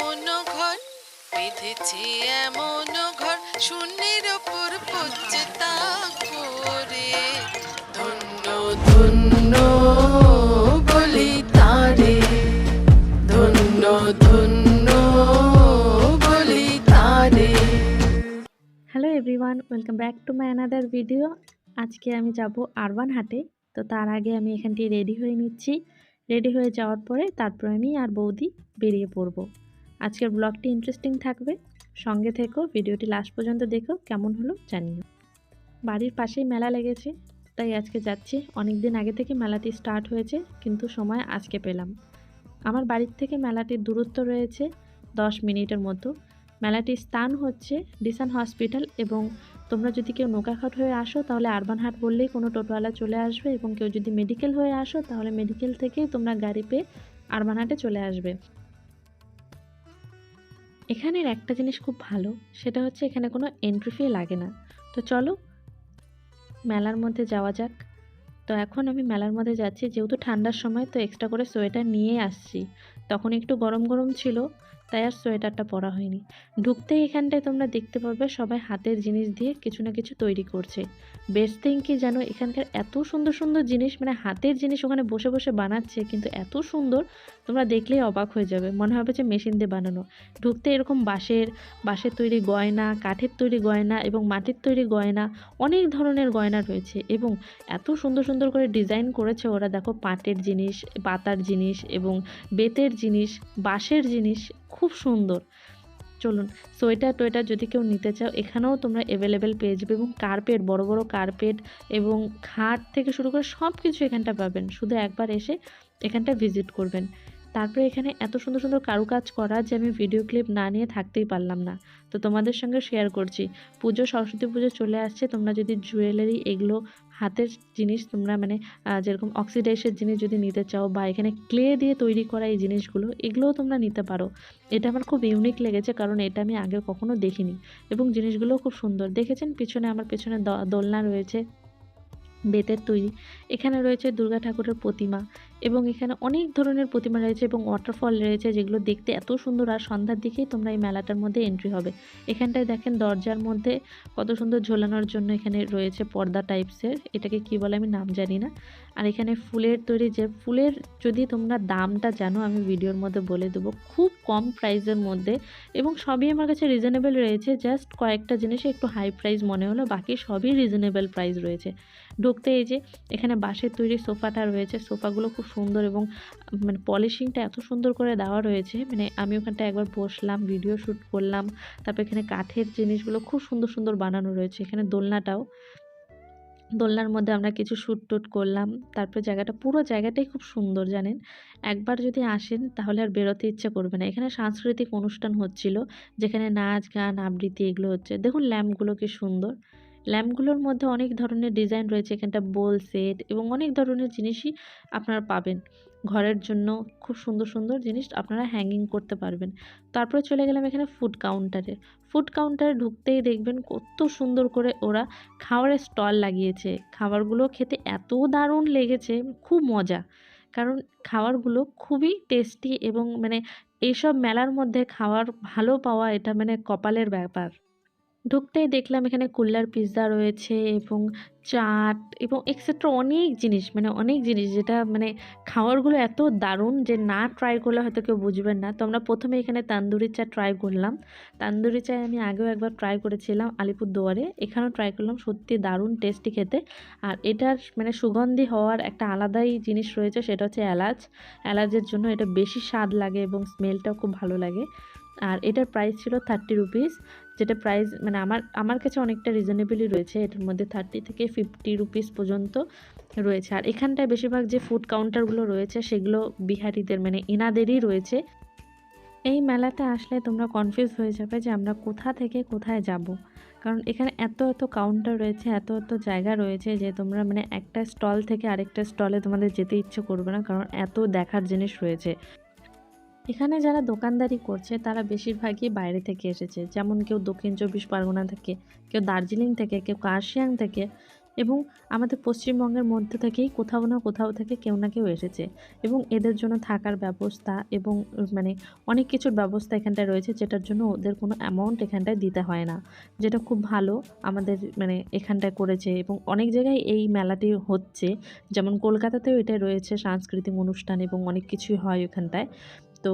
এমন ঘর, বেঁধেছে এমন ঘর, শূন্যের ওপর পড়ছে তা করে। ধন্য ধন্য বলি তারে। ধন্য ধন্য বলি তারে। Hello everyone welcome back to my another video আজকে আমি যাব আরবান হাটে, তো তার আগে আমি এখানটি রেডি হয়ে নিচ্ছি। রেডি হয়ে যাওয়ার পরে তারপর আমি আর বৌদি বেরিয়ে পড়ব। আজকের ব্লগটি ইন্টারেস্টিং থাকবে। সঙ্গে থেকো, ভিডিওটি লাস্ট পর্যন্ত দেখো, কেমন হলো জানিও। বাড়ির পাশেই মেলা লেগেছে, তাই আজকে যাচ্ছি। অনেক দিন আগে থেকে মেলাটি স্টার্ট হয়েছে, কিন্তু সময় আজকে পেলাম। আমার বাড়ির থেকে মেলাটির দূরত্ব রয়েছে দশ মিনিটের মতো। মেলাটির স্থান হচ্ছে ডিসান হসপিটাল এবং তোমরা যদি কেউ নৌকাঘাট হয়ে আসো, তাহলে আরবান হাট বললেই কোনো টোটোওয়ালা চলে আসবে এবং কেউ যদি মেডিকেল হয়ে আসো, তাহলে মেডিকেল থেকেই তোমরা গাড়ি পেয়ে আরবান হাটে চলে আসবে। এখানের একটা জিনিস খুব ভালো, সেটা হচ্ছে এখানে কোনো এন্ট্রি ফি লাগে না। তো চলো, মেলার মধ্যে যাওয়া যাক। তো এখন আমি মেলার মধ্যে যাচ্ছি, যেহেতু ঠান্ডার সময়, তো এক্সট্রা করে সোয়েটার নিয়ে আসছি। তখন একটু গরম গরম ছিল তাই আর সোয়েটারটা পরা হয়নি। ঢুকতেই এখানটায় তোমরা দেখতে পাবে সবাই হাতের জিনিস দিয়ে কিছু না কিছু তৈরি করছে। বেস্ট থিং কি জানো এখানকার এত সুন্দর সুন্দর জিনিস মানে হাতের জিনিস ওখানে বসে বসে বানাচ্ছে, কিন্তু এত সুন্দর তোমরা দেখলেই অবাক হয়ে যাবে। মনে হবে যে মেশিন দিয়ে বানানো। ঢুকতে এরকম বাঁশের বাঁশের তৈরি গয়না, কাঠের তৈরি গয়না এবং মাটির তৈরি গয়না, অনেক ধরনের গয়না রয়েছে এবং এত সুন্দর সুন্দর করে ডিজাইন করেছে ওরা। দেখো পাটের জিনিস, পাতার জিনিস এবং বেতের জিনিস, বাঁশের জিনিস খুব সুন্দর। চলুন, সোয়েটার টোয়েটার যদি কেউ নিতে চাও, এখানেও তোমরা অ্যাভেলেবেল পেয়ে যাবে এবং কার্পেট বড় বড় কার্পেট এবং খাট থেকে শুরু করে সব কিছু এখানটা পাবেন। শুধু একবার এসে এখানটা ভিজিট করবেন। তারপরে এখানে এত সুন্দর সুন্দর কারুকাজ করা যে আমি ভিডিও ক্লিপ না নিয়ে থাকতেই পারলাম না। তো তোমাদের সঙ্গে শেয়ার করছি। পুজো, সরস্বতী পুজো চলে আসছে। তোমরা যদি জুয়েলারি এগুলো হাতের জিনিস তোমরা মানে যেরকম অক্সিডাইসের জিনিস যদি নিতে চাও বা এখানে ক্লে দিয়ে তৈরি করা এই জিনিসগুলো, এগুলোও তোমরা নিতে পারো। এটা আমার খুব ইউনিক লেগেছে কারণ এটা আমি আগে কখনো দেখিনি এবং জিনিসগুলোও খুব সুন্দর। দেখেছেন? পিছনে আমার পেছনে দোলনা রয়েছে, বেতের তৈরি। এখানে রয়েছে দুর্গা ঠাকুরের প্রতিমা। এবং এখানে অনেক ধরনের প্রতিমা রয়েছে এবং ওয়াটারফল রয়েছে যেগুলো দেখতে এত সুন্দর আর সন্ধ্যার দিকেই তোমরা এই মেলাটার মধ্যে এন্ট্রি হবে। এখানটায় দেখেন দরজার মধ্যে কত সুন্দর ঝোলানোর জন্য এখানে রয়েছে পর্দা টাইপসের এটাকে কি বলে আমি নাম জানি না। আর এখানে ফুলের তৈরি যে ফুলের যদি তোমরা দামটা জানো আমি ভিডিওর মধ্যে বলে দেবো, খুব কম প্রাইসের মধ্যে এবং সবই আমার কাছে রিজনেবল রয়েছে জাস্ট কয়েকটা জিনিসে একটু হাই প্রাইস মনে হলো, বাকি সবই রিজনেবল প্রাইস রয়েছে। ঢুকতে এই যে এখানে বাঁশের তৈরি সোফাটা রয়েছে, সোফাগুলো খুব সুন্দর এবং মানে পলিশিংটা এত সুন্দর করে দেওয়া রয়েছে। মানে আমি ওখানটা একবার বসলাম ভিডিও শ্যুট করলাম, তারপর এখানে কাঠের জিনিসগুলো খুব সুন্দর সুন্দর বানানো রয়েছে, এখানে দোলনাটাও। দোলনার মধ্যে আমরা কিছু শ্যুট টুট করলাম, তারপর জায়গাটা, পুরো জায়গাটাই খুব সুন্দর, জানেন? একবার যদি আসেন, তাহলে আর বেরোতে ইচ্ছে করবে না। এখানে সাংস্কৃতিক অনুষ্ঠান হচ্ছিল, যেখানে নাচ, গান, আবৃত্তি, এগুলো হচ্ছে। দেখুন ল্যাম্পগুলো কি সুন্দর। ল্যাম্পগুলোর মধ্যে অনেক ধরনের ডিজাইন রয়েছে, এখানটা বোল সেট এবং অনেক ধরনের জিনিসই আপনারা পাবেন। ঘরের জন্য খুব সুন্দর সুন্দর জিনিস আপনারা হ্যাঙ্গিং করতে পারবেন। তারপরে চলে গেলাম এখানে ফুড কাউন্টারে ফুড কাউন্টারে ঢুকতেই দেখবেন কত সুন্দর করে ওরা খাবারের স্টল লাগিয়েছে। খাবারগুলো খেতে এত দারুণ লেগেছে, খুব মজা। কারণ খাবারগুলো খুবই টেস্টি এবং মানে এইসব মেলার মধ্যে খাবার ভালো পাওয়া এটা মানে কপালের ব্যাপার। ঢুকতেই দেখলাম এখানে কুল্লার পিৎজা রয়েছে এবং চাট এবং এক্সেট্রা অনেক জিনিস মানে অনেক জিনিস যেটা মানে খাওয়ারগুলো এত দারুণ যে না ট্রাই করলে হয়তো কেউ বুঝবেন না। তো আমরা প্রথমে এখানে তান্দুরি চা ট্রাই করলাম। তান্দুরি চায় আমি আগেও একবার ট্রাই করেছিলাম আলিপুরদুয়ারে। এখানেও ট্রাই করলাম, সত্যি দারুণ টেস্টি খেতে। আর এটার মানে সুগন্ধি হওয়ার একটা আলাদাই জিনিস রয়েছে, সেটা হচ্ছে এলাচ। এলাচের জন্য এটা বেশি স্বাদ লাগে এবং স্মেলটাও খুব ভালো লাগে। আর এটার প্রাইস ছিল থার্টি রুপিস যেটা প্রাইস মানে আমার আমার কাছে অনেকটা রিজনেবলই রয়েছে, এটার মধ্যে থার্টি থেকে ফিফটি রুপিস পর্যন্ত রয়েছে। আর এখানটায় বেশিরভাগ যে ফুড কাউন্টারগুলো রয়েছে, সেগুলো বিহারিদের মানে এনাদেরই রয়েছে। এই মেলাতে আসলে তোমরা কনফিউজ হয়ে যাবে যে আমরা কোথা থেকে কোথায় যাব। কারণ এখানে এত এত কাউন্টার রয়েছে, এত এত জায়গা রয়েছে যে তোমরা মানে একটা স্টল থেকে আরেকটা স্টলে তোমাদের যেতে ইচ্ছে করবে না, কারণ এত দেখার জিনিস রয়েছে। এখানে যারা দোকানদারি করছে, তারা বেশিরভাগই বাইরে থেকে এসেছে। যেমন কেউ দক্ষিণ চব্বিশ পরগনা থেকে, কেউ দার্জিলিং থেকে, কেউ কার্শিয়াং থেকে এবং আমাদের পশ্চিমবঙ্গের মধ্যে থেকেই কোথাও না কোথাও থেকে কেউ না কেউ এসেছে এবং এদের জন্য থাকার ব্যবস্থা এবং মানে অনেক কিছুর ব্যবস্থা এখানটায় রয়েছে যেটার জন্য ওদের কোনো অ্যামাউন্ট এখানটায় দিতে হয় না। যেটা খুব ভালো আমাদের মানে এখানটায় করেছে এবং অনেক জায়গায় এই মেলাটি হচ্ছে। যেমন কলকাতাতেও এটা রয়েছে সাংস্কৃতিক অনুষ্ঠান এবং অনেক কিছুই হয় ওখানটায়। তো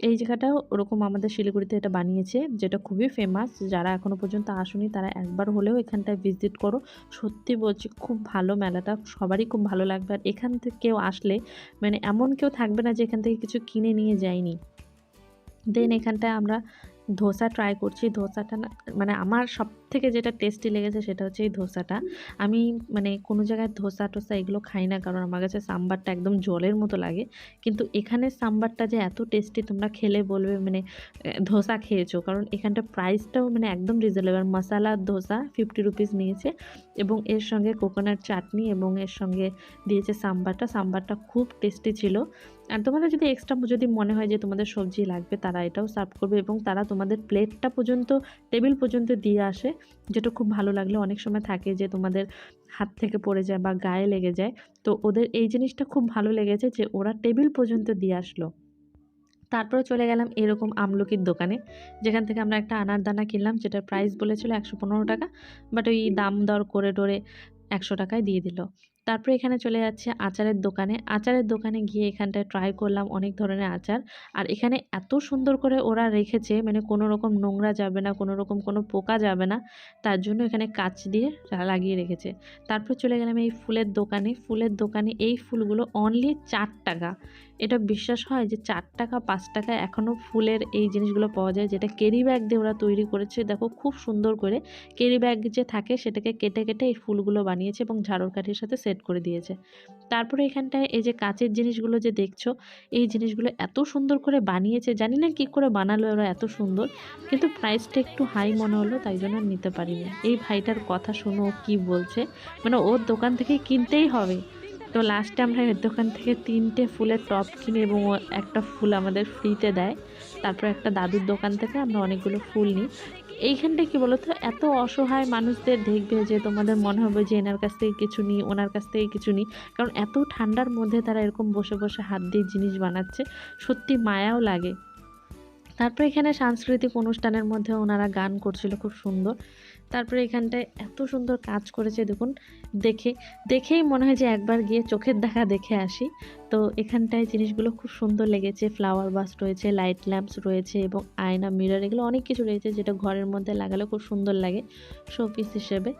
এই জায়গাটাও ওরকম আমাদের শিলিগুড়িতে এটা বানিয়েছে, যেটা খুবই ফেমাস যারা এখনও পর্যন্ত আসুনি, তারা একবার হলেও এখানটায় ভিজিট করো। সত্যি বলছি, খুব ভালো মেলাটা, সবারই খুব ভালো লাগবে। আর এখান থেকে কেউ আসলে মানে এমন কেউ থাকবে না যে এখান থেকে কিছু কিনে নিয়ে যায়নি। দেন এখানটায় আমরা ধোসা ট্রাই করছি, ধোসাটা মানে আমার সব থেকে যেটা টেস্টি লেগেছে সেটা হচ্ছে এই ধোসাটা। আমি মানে কোনো জায়গায় ধোসা টোসা এগুলো খাই না, কারণ আমার কাছে সাম্বারটা একদম জলের মতো লাগে। কিন্তু এখানে সাম্বারটা যে এত টেস্টি তোমরা খেলে বলবে মানে ধোসা খেয়েছো। কারণ এখানটা প্রাইসটাও মানে একদম reasonable masala dosa fifty rupees নিয়েছে এবং এর সঙ্গে কোকোনাট চাটনি এবং এর সঙ্গে দিয়েছে সাম্বারটা। সাম্বারটা খুব টেস্টি ছিল। আর তোমাদের যদি এক্সট্রা যদি মনে হয় যে তোমাদের সবজি লাগবে, তারা এটাও সার্ভ করবে এবং তারা তোমাদের প্লেটটা পর্যন্ত টেবিল পর্যন্ত দিয়ে আসে। যেটা খুব ভালো লাগল অনেক সময় থাকে যে তোমাদের হাত থেকে পড়ে যায় বা গায়ে লেগে যায়। তো ওদের এই জিনিসটা খুব ভালো লেগেছে যে ওরা টেবিল পর্যন্ত দিয়ে আসলো। তারপরে চলে গেলাম এরকম আমলকির দোকানে। যেখান থেকে আমরা একটা আনার দানা কিনলাম, যেটার প্রাইস বলেছিল একশো পনেরো টাকা বাট ওই দাম দর করে টোরে একশো টাকায় দিয়ে দিল। তারপরে এখানে চলে যাচ্ছে আচারের দোকানে। আচারের দোকানে গিয়ে এখানটায় ট্রাই করলাম অনেক ধরনের আচার। আর এখানে এত সুন্দর করে ওরা রেখেছে মানে কোনো রকম নোংরা যাবে না, কোনো রকম কোনো পোকা যাবে না। তার জন্য এখানে কাচ দিয়ে লাগিয়ে রেখেছে। তারপর চলে গেলাম এই ফুলের দোকানে। ফুলের দোকানে এই ফুলগুলো অনলি চার টাকা। এটা বিশ্বাস হয় যে চার টাকা, পাঁচ টাকা এখনও ফুলের এই জিনিসগুলো পাওয়া যায় যেটা কেরি ব্যাগ দিয়ে ওরা তৈরি করেছে। দেখো খুব সুন্দর করে কেরি ব্যাগ যে থাকে সেটাকে কেটে কেটে এই ফুলগুলো বানিয়েছে এবং ঝাড়ুর কাঠির সাথে সেট করে দিয়েছে। তারপরে এখানটায় এই যে কাচের জিনিসগুলো যে দেখছ, এই জিনিসগুলো এত সুন্দর করে বানিয়েছে। জানি না কী করে বানালো ওরা এত সুন্দর, কিন্তু প্রাইসটা একটু হাই মনে হলো, তাই জন্য নিতে পারিনি। এই ভাইটার কথা শুনো, কী বলছে? মানে ওর দোকান থেকে কিনতেই হবে। তো লাস্টে আমরা এর দোকান থেকে তিনটে ফুলের টপ কিনি এবং একটা ফুল আমাদের ফ্রিতে দেয়। তারপর একটা দাদুর দোকান থেকে আমরা অনেকগুলো ফুল নিই। এইখানটা কি বলতো? এত অসহায় মানুষদের দেখবে যে তোমাদের মনে হবে যে এনার কাছ থেকে কিছু নিই, ওনার কাছ থেকে কিছু নিই। কারণ এত ঠান্ডার মধ্যে তারা এরকম বসে বসে হাত দিয়ে জিনিস বানাচ্ছে, সত্যি মায়াও লাগে। তারপর এখানে সাংস্কৃতিক অনুষ্ঠানের মধ্যে ওনারা গান করছিল, খুব সুন্দর। তারপরে এখানটায় এত সুন্দর কাজ করেছে দেখুন, দেখে, দেখেই মনে হয় যে একবার গিয়ে চোখের দেখা দেখে আসি। তো এখানটায় জিনিসগুলো খুব সুন্দর লেগেছে ফ্লাওয়ার বাস রয়েছে লাইট ল্যাম্পস রয়েছে এবং আয়না মিরর এগুলো অনেক কিছু রয়েছে যেটা ঘরের মধ্যে লাগালে খুব সুন্দর লাগে শোপিস হিসেবে।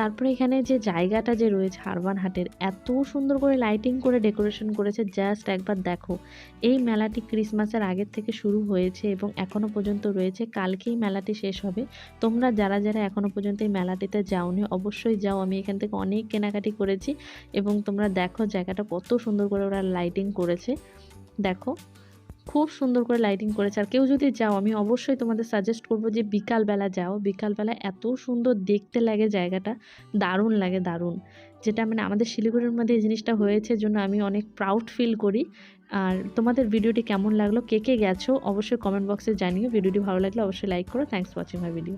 তারপরে এখানে যে জায়গাটা যে রয়েছে হারবান হাটের, এত সুন্দর করে লাইটিং করে ডেকোরেশন করেছে জাস্ট একবার দেখো। এই মেলাটি ক্রিসমাসের আগের থেকে শুরু হয়েছে এবং এখনও পর্যন্ত রয়েছে। কালকেই মেলাটি শেষ হবে। তোমরা যারা যারা এখনও পর্যন্ত এই মেলাটিতে যাওনি, অবশ্যই যাও। আমি এখান থেকে অনেক কেনাকাটি করেছি এবং তোমরা দেখো জায়গাটা কত সুন্দর করে ওরা লাইটিং করেছে। দেখো। খুব সুন্দর করে লাইটিং করেছে। আর কেউ যদি যাও, আমি অবশ্যই তোমাদের সাজেস্ট করব যে বিকালবেলা যাও। বিকালবেলা এত সুন্দর দেখতে লাগে জায়গাটা, দারুণ লাগে, দারুণ। যেটা মানে আমাদের শিলিগুড়ির মধ্যে এই জিনিসটা হয়েছে জন্য আমি অনেক প্রাউড ফিল করি। আর তোমাদের ভিডিওটি কেমন লাগল, কে কে গেছো, অবশ্যই কমেন্ট বক্সে জানিও। ভিডিওটি ভালো লাগলে অবশ্যই লাইক করো। Thanks watching my video